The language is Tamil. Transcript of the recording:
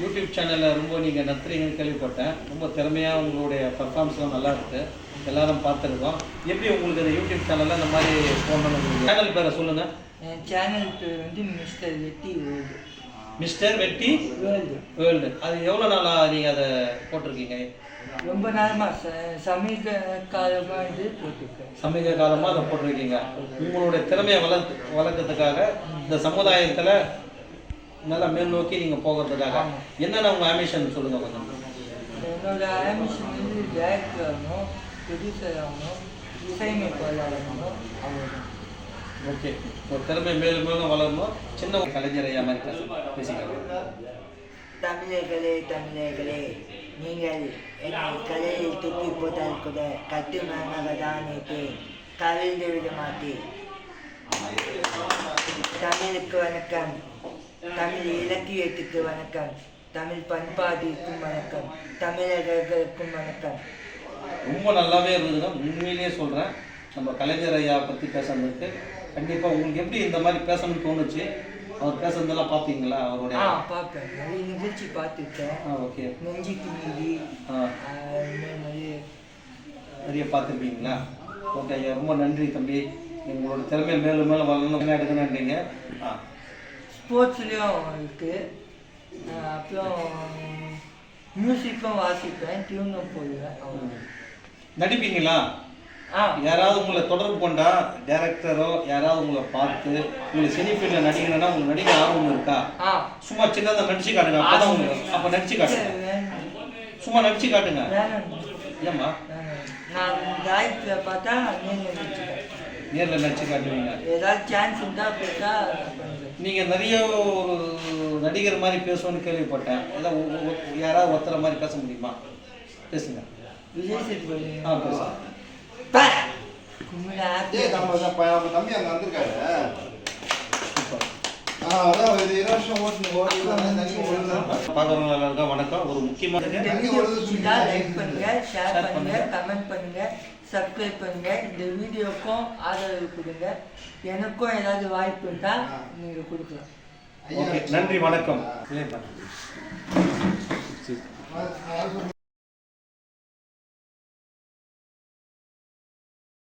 யூடியூப் சேனலில் ரொம்ப நீங்கள் நடத்துறீங்கன்னு கேள்விப்பட்டேன். ரொம்ப திறமையாக உங்களுடைய பர்ஃபார்மன்ஸ்லாம் நல்லா இருக்கு. எல்லாரும் பார்த்துருக்கோம். எப்படி உங்களுக்கு இந்த யூடியூப் சேனலில் இந்த மாதிரி போடணும் சேனல் பேரை சொல்லுங்கள் என் சேனல் பேர் வந்து mister Vetti world. Mister Vetti world. World. அது எவ்வளோ நாளாக நீங்கள் அதை போட்டிருக்கீங்க? ரொம்ப நேரமா ச சமீப காலமாக இது போட்டிருக்கேன். சமீப காலமாக அதை போட்டிருக்கீங்க. உங்களுடைய திறமையை வளர்த்து வளர்க்கறதுக்காக இந்த சமுதாயத்தில் நல்லா மேல் நோக்கி நீங்கள் போகிறதுக்காக. என்னென்ன உங்கள் ஆம்பிஷன் சொல்லுங்கள் கொஞ்சம். என்னோட ஆம்பிஷன் வந்து டேரக்டர் ஆகணும் ப்ரொடியூசர் ஆகணும் இசையமைப்பாளர் ஆகணும் அவ்வளோதான் ஓகே ஒரு திறமை மேலும் மேலும் வளரணும். சின்ன கலைஞர் ஐயா மாதிரி பேச- பேசிக்கலாம். தமிழர்களே தமிழர்களே நீங்கள் என்னை கலையில் தூக்கி போட்டால் கூட கட்டுமனாக தான் இருப்பேன் கவிழ்ந்து விட மாட்டேன் தமிழுக்கு வணக்கம். தமிழ் இலக்கியத்துக்கு வணக்கம். தமிழ் பண்பாட்டிற்கும் வணக்கம். தமிழர்களுக்கும் வணக்கம். ரொம்ப நல்லாவே இருந்ததுங்க. உண்மையிலேயே சொல்கிறேன் நம்ம கலைஞர் ஐயா பற்றி பேசுறதுக்கு கண்டிப்பாக உங்களுக்கு எப்படி இந்த மாதிரி பேசணும்னு தோணுச்சு? அவர் பேசுறதெல்லாம் பார்த்தீங்களா அவருடைய ஆ பார்ப்பேன் நிறைய நிகழ்ச்சி பார்த்துருக்கேன். ஆ ஓகே. நெஞ்சுக்கு நீதி நிறைய பார்த்துருப்பீங்களா? ஓகே ஐயா ரொம்ப நன்றி தம்பி. உங்களோட திறமை மேலும் மேலும் வளரணும். என்ன எடுக்கணுன்றீங்க ஆ. ஸ்போர்ட்ஸ்லேயும் இருக்குது அப்புறம் மியூசிக்கும் வாசிப்பேன் டியூனும் போடுவேன் அவ்வளவுதான். நடிப்பீங்களா? யாராவது உங்களை தொடர்பு கொண்டா டேரக்டரோ யாராவது உங்களை பார்த்து உங்களுக்கு சினி ஃபீல்டில் நடிக்கணும்னா உங்களுக்கு நடிக்க ஆர்வம் இருக்கா? சும்மா சின்னதாக நடிச்சு காட்டுங்க அப்பதான் உங்களுக்கு அப்போ நடிச்சு காட்டுங்க. சும்மா நடிச்சு காட்டுங்க. ஏம்மா. நான் டாய்ஸில் பார்த்தா நீங்கள் நேரில் நடிச்சு காட்டுவீங்க. ஏதாவது சான்ஸ் இருந்தால் பண்ணுறேன் நீங்கள் நிறைய ஒரு நடிகர் மாதிரி பேசுவோன்னு கேள்விப்பட்டேன். ஏதாவது யாராவது ஒருத்தர மாதிரி பேச முடியுமா? பேசுங்க. விஜய் சேதுபதி. ஆ பேசுங்க. தம்பி அங்க வந்திருக்காரு. வணக்கம். ஒரு முக்கியமான சப்ஸ்கிரைப் பண்ணுங்க. இந்த வீடியோக்கும் ஆதரவு கொடுங்க. எனக்கும் ஏதாவது வாய்ப்பு இருந்தா நீங்க கொடுக்கலாம். நன்றி வணக்கம்.